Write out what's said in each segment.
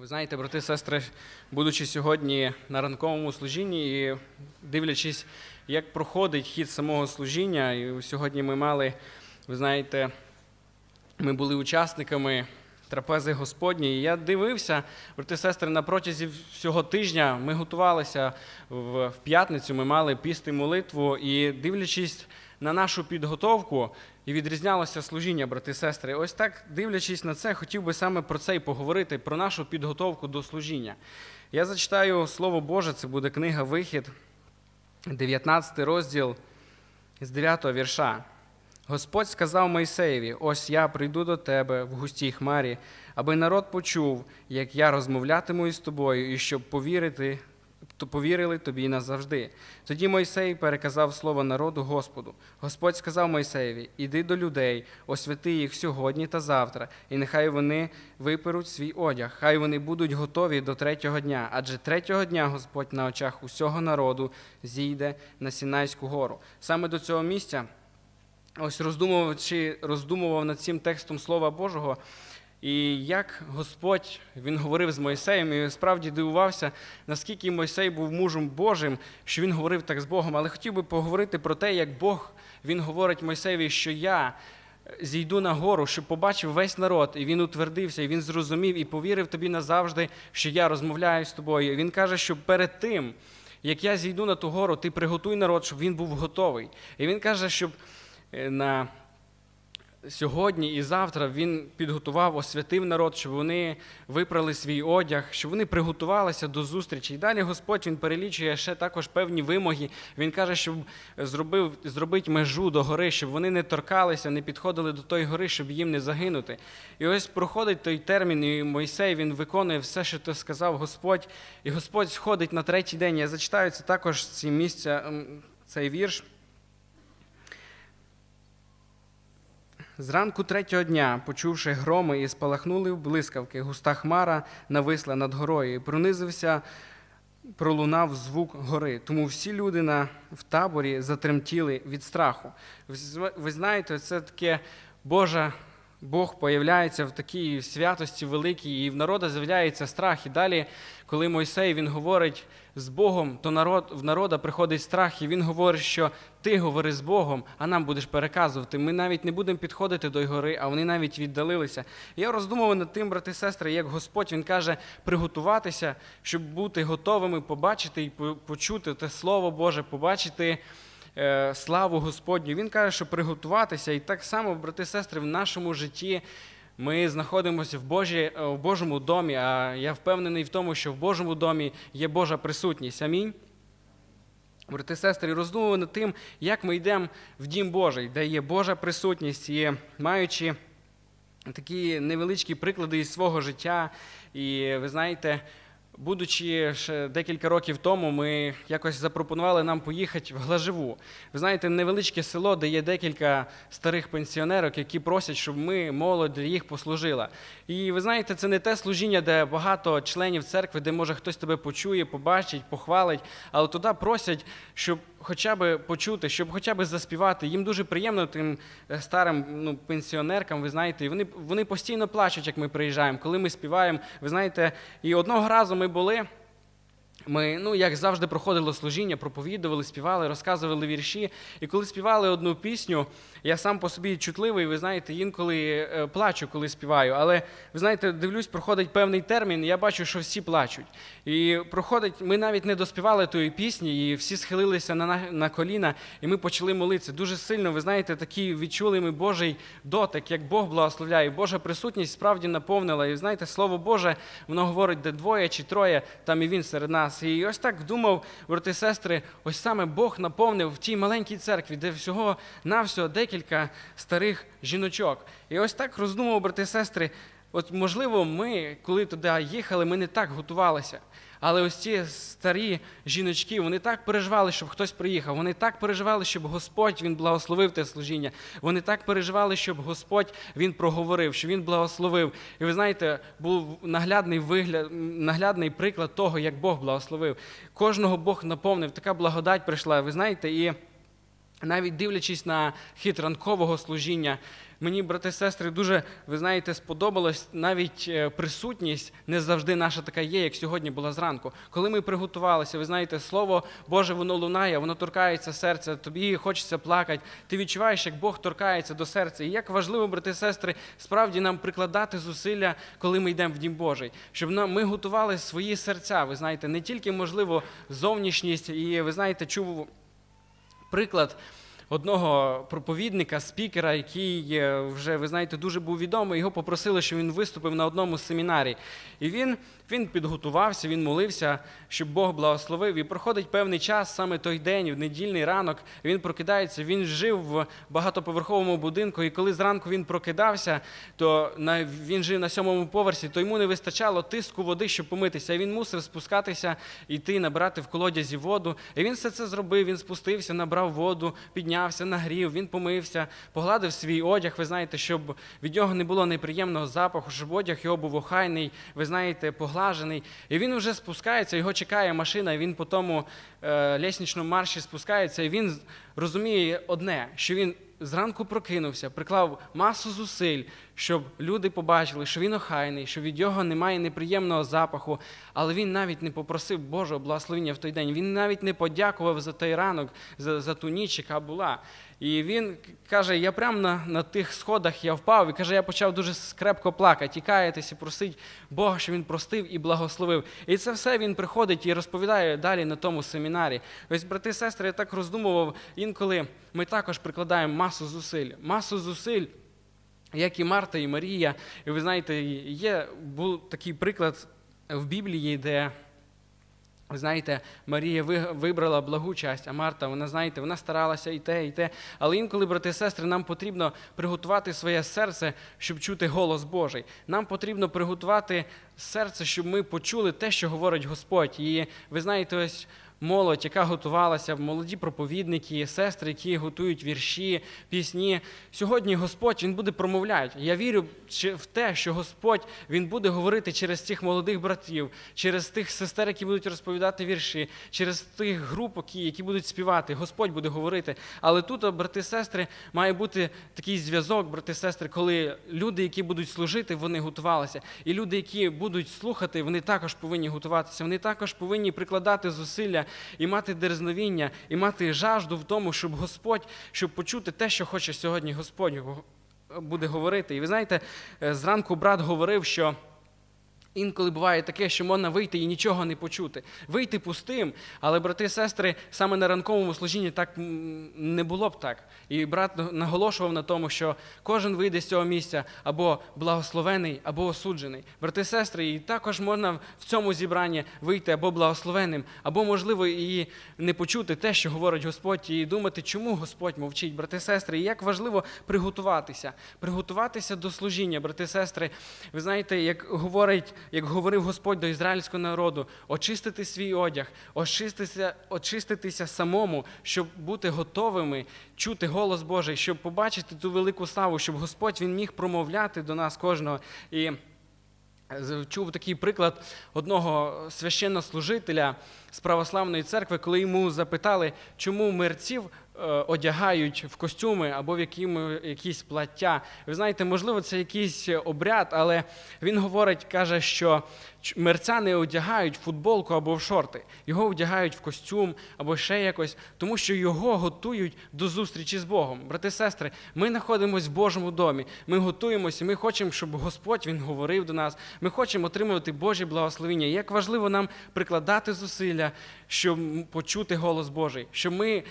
Ви знаєте, брати і сестри, будучи сьогодні на ранковому служінні і дивлячись, як проходить хід самого служіння, і сьогодні ми мали, ви знаєте, ми були учасниками трапези Господньої. І я дивився, брати сестри, на протязі всього тижня ми готувалися в, п'ятницю, ми мали піст і молитву, і дивлячись на нашу підготовку, і відрізнялося служіння, брати і сестри. Ось так, дивлячись на це, хотів би саме про це і поговорити, про нашу підготовку до служіння. Я зачитаю Слово Боже, це буде книга Вихід, 19 розділ з 9 вірша. Господь сказав Мойсеєві: Ось я прийду до тебе в густій хмарі, аби народ почув, як я розмовлятиму із тобою, і щоб повірити, то повірили тобі назавжди. Тоді Мойсей переказав слово народу Господу. Господь сказав Мойсеєві: Іди до людей, освяти їх сьогодні та завтра, і нехай вони виперуть свій одяг, хай вони будуть готові до третього дня. Адже третього дня Господь на очах усього народу зійде на Сінайську гору. Саме до цього місця. Ось роздумувавши, роздумував над цим текстом Слова Божого, і як Господь він говорив з Мойсеєм, і справді дивувався, наскільки Мойсей був мужем Божим, що він говорив так з Богом. Але хотів би поговорити про те, як Бог він говорить Мойсеєві, що я зійду на гору, щоб побачив весь народ, і він утвердився, і він зрозумів і повірив тобі назавжди, що я розмовляю з тобою. Він каже, що перед тим, як я зійду на ту гору, ти приготуй народ, щоб він був готовий. І він каже, щоб е, на сьогодні і завтра він підготував, освятив народ, щоб вони випрали свій одяг, щоб вони приготувалися до зустрічі. І далі Господь він перелічує ще також певні вимоги. Він каже, щоб зробив, зробить межу до гори, щоб вони не торкалися, не підходили до тої гори, щоб їм не загинути. І ось проходить той термін, і Мойсей він виконує все, що то сказав Господь. І Господь сходить на третій день. Я зачитаю це також ці місця, цей вірш. Зранку третього дня, почувши громи і спалахнули в блискавки, густа хмара нависла над горою, і пронизився, пролунав звук гори. Тому всі люди на, в таборі затремтіли від страху. Ви, знаєте, це таке Божа. Бог появляється в такій святості великій, і в народа з'являється страх. І далі, коли Мойсей він говорить з Богом, то народ, в народа приходить страх, і він говорить, що ти говори з Богом, а нам будеш переказувати. Ми навіть не будемо підходити до гори, а вони навіть віддалилися. Я роздумував над тим, брати і сестри, як Господь він каже, приготуватися, щоб бути готовими, побачити і почути те Слово Боже, побачити славу Господню. Він каже, що приготуватися. І так само, брати і сестри, в нашому житті ми знаходимося в, Божій, е, в Божому домі, а я впевнений в тому, що в Божому домі є Божа присутність. Амінь. Брати і сестри, роздумували над тим, як ми йдемо в Дім Божий, де є Божа присутність, і маючи такі невеличкі приклади із свого життя. І ви знаєте, будучи ще декілька років тому, ми якось запропонували нам поїхати в Глажеву. Ви знаєте, невеличке село, де є декілька старих пенсіонерок, які просять, щоб ми, молодь, для їх послужила. І ви знаєте, це не те служіння, де багато членів церкви, де може хтось тебе почує, побачить, похвалить, але туди просять, щоб хоча б почути, щоб хоча б заспівати. Їм дуже приємно тим е, старим ну, пенсіонеркам, ви знаєте, і вони, вони постійно плачуть, як ми приїжджаємо, коли ми співаємо. Ви знаєте, і одного разу ми були. Ми, ну, як завжди, проходило служіння, проповідували, співали, розказували вірші. І коли співали одну пісню, я сам по собі чутливий, ви знаєте, інколи е, плачу, коли співаю. Але ви знаєте, дивлюсь, проходить певний термін, я бачу, що всі плачуть. І проходить, ми навіть не доспівали тої пісні, і всі схилилися на, на, на коліна, і ми почали молитися. Дуже сильно, ви знаєте, такий відчули ми Божий дотик, як Бог благословляє. Божа присутність справді наповнила. І знаєте, Слово Боже, воно говорить, де двоє чи троє, там і він серед нас. І ось так думав, брати сестри, ось саме Бог наповнив в тій маленькій церкві, де всього навсього декілька старих жіночок. І ось так роздумав, брати і сестри. От можливо, ми, коли туди їхали, ми не так готувалися. Але ось ці старі жіночки, вони так переживали, щоб хтось приїхав. Вони так переживали, щоб Господь він благословив те служіння. Вони так переживали, щоб Господь він проговорив, що він благословив. І ви знаєте, був наглядний вигляд, наглядний приклад того, як Бог благословив. Кожного Бог наповнив, така благодать прийшла. Ви знаєте, і навіть дивлячись на хід ранкового служіння, Мені, брати і сестри, дуже, ви знаєте, сподобалось навіть е, присутність не завжди наша така є, як сьогодні була зранку. Коли ми приготувалися, ви знаєте, слово Боже, воно лунає, воно торкається серця, тобі хочеться плакати. Ти відчуваєш, як Бог торкається до серця. І як важливо, брати і сестри, справді нам прикладати зусилля, коли ми йдемо в Дім Божий, щоб нам ми готували свої серця. Ви знаєте, не тільки можливо зовнішність, і ви знаєте, чув приклад одного проповідника, спікера, який е, вже, ви знаєте, дуже був відомий. Його попросили, щоб він виступив на одному семінарі. І він, він підготувався, він молився, щоб Бог благословив. І проходить певний час, саме той день, в недільний ранок, він прокидається. Він жив в багатоповерховому будинку, і коли зранку він прокидався, то на, він жив на сьомому поверсі, то йому не вистачало тиску води, щоб помитися. Він мусив спускатися, йти, набирати в колодязі воду. І він все це зробив. Він спустився, набрав воду, піднявся, нагрів, він помився, погладив свій одяг. Ви знаєте, щоб від нього не було неприємного запаху, щоб одяг його був охайний, ви знаєте, поглажений. І він вже спускається, його чекає машина, і він по тому е, лісничному марші спускається, і він розуміє одне, що він зранку прокинувся, приклав масу зусиль, щоб люди побачили, що він охайний, що від нього немає неприємного запаху, але він навіть не попросив Божого благословення в той день. Він навіть не подякував за той ранок, за, за ту ніч, яка була. І він каже: я прямо на, на тих сходах я впав і каже, я почав дуже скрепко плакати, і каятися, просить Бога, що він простив і благословив. І це все він приходить і розповідає далі на тому семінарі. Ось, брати і сестри, я так роздумував, інколи ми також прикладаємо масу зусиль, масу зусиль. Як і Марта, і Марія, і ви знаєте, є був такий приклад в Біблії, де ви знаєте, Марія вибрала благу часть, а Марта, вона знаєте, вона старалася і те, і те. Але інколи, брати і сестри, нам потрібно приготувати своє серце, щоб чути голос Божий. Нам потрібно приготувати серце, щоб ми почули те, що говорить Господь. І ви знаєте, ось. Молодь, яка готувалася, молоді проповідники, сестри, які готують вірші, пісні. Сьогодні Господь Він буде промовляти. Я вірю в те, що Господь Він буде говорити через цих молодих братів, через тих сестер, які будуть розповідати вірші, через тих які- які будуть співати. Господь буде говорити. Але тут, брати сестри, має бути такий зв'язок, брати сестри, коли люди, які будуть служити, вони готувалися. І люди, які будуть слухати, вони також повинні готуватися. Вони також повинні прикладати зусилля і мати дерзновіння, і мати жажду в тому, щоб Господь, щоб почути те, що хоче сьогодні Господь буде говорити. І ви знаєте, е, зранку брат говорив, що. Інколи буває таке, що можна вийти і нічого не почути. Вийти пустим, але брати і сестри, саме на ранковому служінні так не було б так. І брат наголошував на тому, що кожен вийде з цього місця або благословений, або осуджений. Брати і сестри, і також можна в цьому зібранні вийти або благословеним, або, можливо, і не почути те, що говорить Господь, і думати, чому Господь мовчить, брати і сестри, і як важливо приготуватися, приготуватися до служіння, брати і сестри. Ви знаєте, як говорить, як говорив Господь до ізраїльського народу, очистити свій одяг, очиститися, очиститися самому, щоб бути готовими чути голос Божий, щоб побачити ту велику славу, щоб Господь він міг промовляти до нас кожного. І чув такий приклад одного священнослужителя з православної церкви, коли йому запитали, чому мерців е, одягають в костюми або в якісь плаття. Ви знаєте, можливо, це якийсь обряд, але він говорить, каже, що мерця не одягають в футболку або в шорти. Його одягають в костюм або ще якось, тому що його готують до зустрічі з Богом. Брати сестри, ми знаходимося в Божому домі. Ми готуємося, ми хочемо, щоб Господь він говорив до нас. Ми хочемо отримувати Божі благословення. Як важливо нам прикладати зусилля, щоб почути голос Божий, щоб ми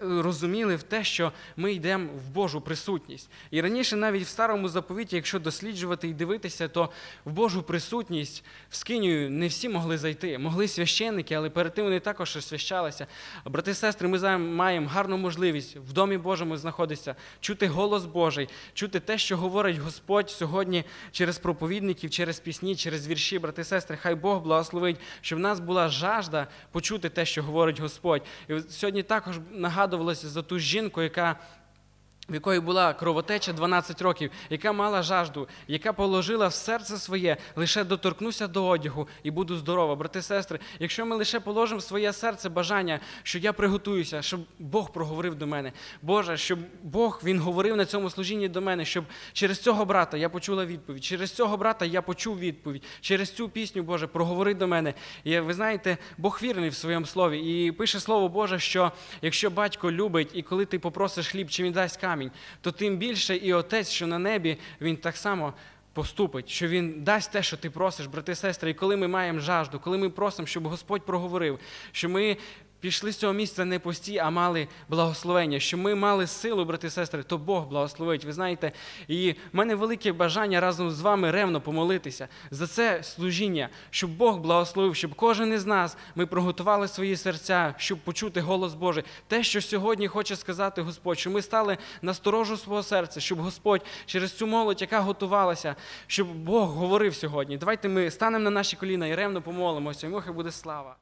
розуміли в те, що ми йдемо в Божу присутність. І раніше, навіть в старому заповіті, якщо досліджувати і дивитися, то в Божу присутність в скинію не всі могли зайти. Могли священники, але перед тим вони також освящалися. Брати і сестри, ми маємо гарну можливість в домі Божому знаходитися, чути голос Божий, чути те, що говорить Господь сьогодні через проповідників, через пісні, через вірші. Брати і сестри, хай Бог благословить, щоб в нас була жажда почути те, що говорить Господь. І сьогодні також нагадувалося за ту жінку, яка в якої була кровотеча 12 років, яка мала жажду, яка положила в серце своє, лише доторкнуся до одягу і буду здорова. Брати, сестри, якщо ми лише положимо в своє серце бажання, що я приготуюся, щоб Бог проговорив до мене, Боже, щоб Бог він говорив на цьому служінні до мене, щоб через цього брата я почула відповідь, через цього брата я почув відповідь, через цю пісню, Боже, проговори до мене. І ви знаєте, Бог вірний в своєму слові. І пише слово Боже, що якщо батько любить, і коли ти попросиш хліб, чи він дасть камінь, то тим більше і отець, що на небі, він так само. Поступить, що він дасть те, що ти просиш, брати і сестри, і коли ми маємо жажду, коли ми просимо, щоб Господь проговорив, що ми пішли з цього місця не пусті, а мали благословення, що ми мали силу, брати і сестри, то Бог благословить. Ви знаєте, і в мене велике бажання разом з вами ревно помолитися за це служіння, щоб Бог благословив, щоб кожен із нас ми приготували свої серця, щоб почути голос Божий. Те, що сьогодні хоче сказати Господь, що ми стали на сторожу свого серця, щоб Господь через цю молодь, яка готувалася, щоб Бог говорив сьогодні. Давайте ми станемо на наші коліна і ревно помолимося, і мохай буде слава.